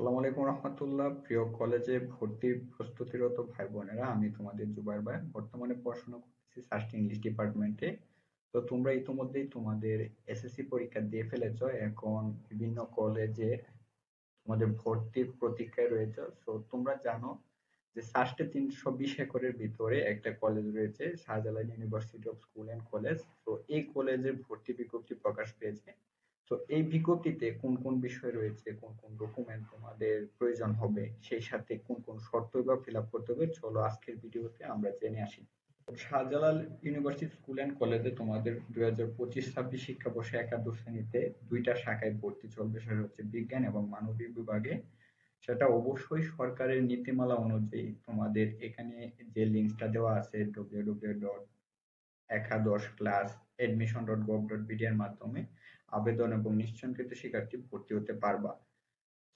সালাম আলাইকুম রহমতুল্লাহ। প্রিয় কলেজে ভর্তি প্রস্তুতিরত ভাই বোনেরা আমি তোমাদের জুবাইর ভাই। বর্তমানে পড়াশোনা করতেছি সাস্ট ইংলিশ ডিপার্টমেন্টে তো তোমরা ইতিমধ্যেই তোমাদের এসএসসি পরীক্ষা দিয়ে ফেলেছো। এখন বিভিন্ন কলেজে তোমাদের ভর্তির প্রতীক্ষায় রয়েছে। তো তোমরা জানো যে সাস্টে তিনশো বিশ একরের ভিতরে একটা কলেজ রয়েছে Shahjalal university of school and college তো এই কলেজের ভর্তি বিজ্ঞপ্তি প্রকাশ পেয়েছে। তো এই বিজ্ঞপ্তিতে কোন কোন বিষয় রয়েছে, কোন কোন ডকুমেন্ট তোমাদের প্রয়োজন হবে, সেই সাথে কোন কোন শর্ত বা ফিল করতে হবে, চলো আজকের ভিডিওতে আমরা জেনে আসি। শাহজালাল ইউনিভার্সিটি স্কুল অ্যান্ড কলেজে তোমাদের দুই হাজার পঁচিশ ছাব্বিশ শিক্ষাবর্ষে একাদশ শ্রেণীতে দুইটা শাখায় ভর্তি চলবে, সেটা হচ্ছে বিজ্ঞান এবং মানবিক বিভাগে। সেটা অবশ্যই সরকারের নীতিমালা অনুযায়ী তোমাদের এখানে যে লিঙ্কটা দেওয়া আছে ডব্লিউ ডব্লিউ ডট একাদশ class admission dot gov dot BD এর মাধ্যমে আবেদন এবং নিশ্চয়কৃত শিক্ষার্থী ভর্তি হতে পারবা।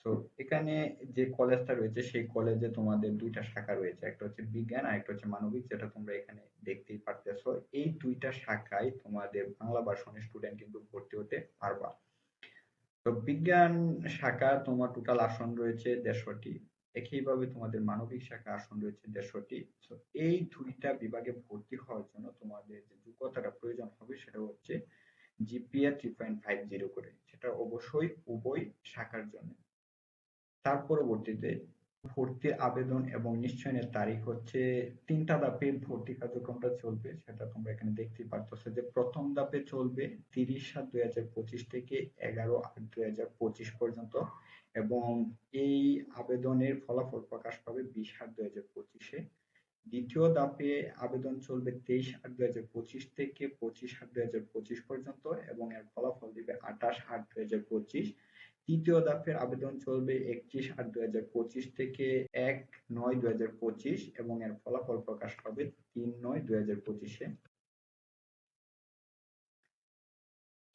তো এখানে যে কলেজটা রয়েছে, সেই কলেজে তোমাদের দুইটা শাখা রয়েছে। একটা হচ্ছে বিজ্ঞান আর একটা হচ্ছে মানবিক, যেটা তোমরা এখানে দেখতেই পারতেছো। এই দুইটা শাখায় তোমাদের বাংলা ভার্সনের স্টুডেন্ট কিন্তু ভর্তি হতে পারবা। তো বিজ্ঞান শাখা তোমার টোটাল আসন রয়েছে দেড়শোটি। একইভাবে তোমাদের মানবিক শাখা আসন রয়েছে দেড়শোটি। তো এই দুইটা বিভাগে ভর্তি হওয়ার জন্য তোমাদের যে যোগ্যতাটা প্রয়োজন হবে, সেটা হচ্ছে GPA three point five zero করে, সেটা অবশ্যই উভয় শাখার জন্য। তার পরবর্তীতে ভর্তি আবেদন এবং নিশ্চয়নের তারিখ হচ্ছে তিনটা ধাপে ভর্তি কার্যক্রমটা চলবে, সেটা তোমরা এখানে দেখতে পারতেছো যে প্রথম ধাপে চলবে তিরিশ সাত দুই হাজার পঁচিশ থেকে এগারো আট দুই হাজার পঁচিশ পর্যন্ত এবং এই আবেদনের ফলাফল প্রকাশ পাবে বিশ আট দুই হাজার পঁচিশে। দ্বিতীয় ধাপে আবেদন চলবে তেইশ আট দুই হাজার পঁচিশ থেকে পঁচিশ আট দুই হাজার পঁচিশ পর্যন্ত এবং এর ফলাফল দিবে আঠাশ আট দুই হাজার পঁচিশ। তৃতীয় ধাপের আবেদন চলবে একত্রিশ আট দুই হাজার পঁচিশ থেকে এক নয় দুই হাজার পঁচিশ এবং এর ফলাফল প্রকাশ পাবে তিন নয় দুই হাজার পঁচিশে।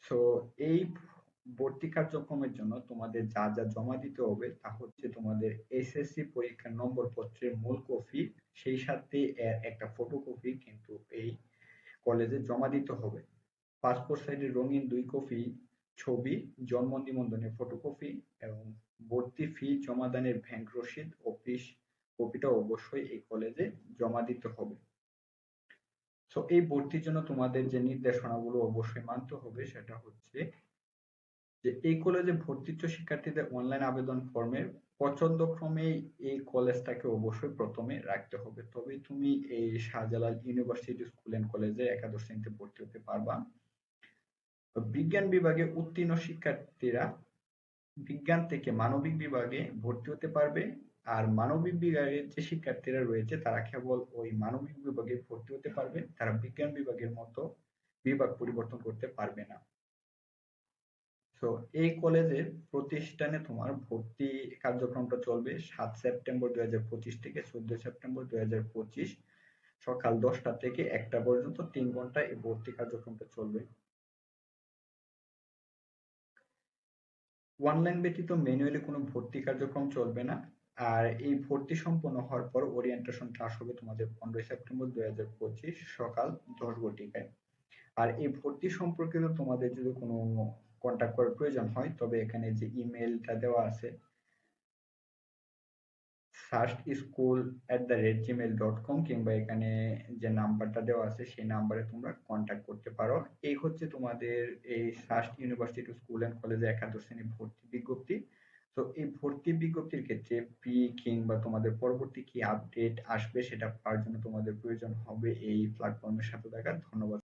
তো এই ভর্তি কার্যক্রমের জন্য তোমাদের যা যা জমা দিতে হবে তা হচ্ছে তোমাদের এসএসসি পরীক্ষার নম্বর পত্রের মূল কপি, সেই সাথে এর একটা ফটোকপি কিন্তু এই কলেজে জমা দিতে হবে। পাসপোর্ট সাইজের রঙিন দুই কপি, ছবি, জন্ম নিবন্ধনের ফটোকপি এবং ভর্তি ফি জমাদানের ব্যাংক রসিদ অফিস কপিটা অবশ্যই এই কলেজে জমা দিতে হবে। তো এই ভর্তির জন্য তোমাদের যে নির্দেশনাগুলো অবশ্যই মানতে হবে সেটা হচ্ছে যে এই কলেজে ভর্তিচ্ছ শিক্ষার্থীদের অনলাইন আবেদন ফর্মের পছন্দ ক্রমে এই কলেজটাকে অবশ্যই প্রথমে রাখতে হবে। তবেই তুমি এই শাহজালাল ইউনিভার্সিটি স্কুল এন্ড কলেজে একাদশ শ্রেণীতে ভর্তি হতে পারবা। বিজ্ঞান বিভাগে উত্তীর্ণ শিক্ষার্থীরা বিজ্ঞান থেকে মানবিক বিভাগে ভর্তি হতে পারবে। আর মানবিক বিভাগের যে শিক্ষার্থীরা রয়েছে, তারা কেবল ওই মানবিক বিভাগে ভর্তি হতে পারবে। তারা বিজ্ঞান বিভাগের মতো বিভাগ পরিবর্তন করতে পারবে না। তো এই কলেজের প্রতিষ্ঠানে তোমার ভর্তি কার্যক্রমটা চলবে সাত সেপ্টেম্বর দুই হাজার পঁচিশ থেকে চোদ্দ সেপ্টেম্বর দুই হাজার পঁচিশ সকাল দশটা থেকে একটা পর্যন্ত তিন ঘণ্টা এই ভর্তি কার্যক্রমটা চলবে। অনলাইন ব্যতীত ম্যানুয়ালি কোনো ভর্তি কার্যক্রম চলবে না। আর এই ভর্তি সম্পন্ন হওয়ার পর ওরিয়েন্টেশন ক্লাস হবে তোমাদের পনেরোই সেপ্টেম্বর দুই হাজার পঁচিশ সকাল দশ ঘটিকায়। আর এই ভর্তি সম্পর্কিত তোমাদের যদি কোনো কন্ট্যাক্ট করার প্রয়োজন হয়, তবে এখানে যে ইমেলটা দেওয়া আছে first school at the rate gmail dot com কিংবা এখানে যে নাম্বারটা দেওয়া আছে, সেই নাম্বারে তোমরা কন্ট্যাক্ট করতে পারো। এই হচ্ছে তোমাদের এই ফার্স্ট ইউনিভার্সিটি স্কুল অ্যান্ড কলেজে একাদশ শ্রেণি ভর্তি বিজ্ঞপ্তি। তো এই ভর্তি বিজ্ঞপ্তির ক্ষেত্রে পি কিংবা তোমাদের পরবর্তী কি আপডেট আসবে সেটা পাওয়ার জন্য তোমাদের প্রয়োজন হবে এই প্ল্যাটফর্মের সাথে থাকা। ধন্যবাদ।